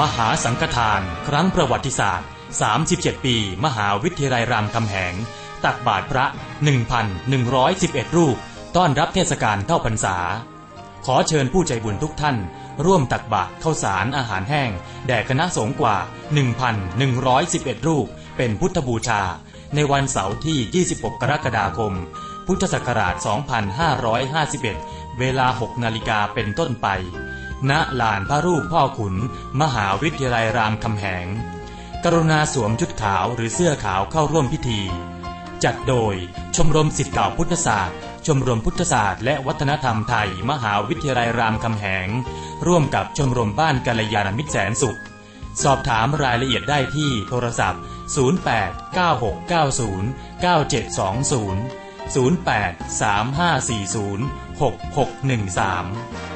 มหาสังฆทาน ครั้งประวัติศาสตร์ 37 ปี มหาวิทยาลัยรามคำแหง ตักบาตรพระ 1,111 รูป ต้อนรับเทศกาลเข้าพรรษา ขอเชิญผู้ใจบุญทุกท่าน ร่วมตักบาตรข้าวสารอาหารแห้ง แด่คณะสงฆ์กว่า 1,111 รูป เป็นพุทธบูชา ในวันเสาร์ที่ 26 กรกฎาคม พุทธศักราช 2551 เวลา 6 นาฬิกาเป็นต้นไป ณลานพระรูปพ่อขุน มหาวิทยาลัยรามคำแหง กรุณาสวมชุดขาวหรือเสื้อขาวเข้าร่วมพิธี จัดโดยชมรมสิทธิ์เก่าพุทธศาสตร์ ชมรมพุทธศาสตร์และวัฒนธรรมไทย มหาวิทยาลัยรามคำแหง ร่วมกับชมรมบ้านกัลยาณมิตรแสนสุข สอบถามรายละเอียดได้ที่โทรศัพท์ 0896909720 0835406613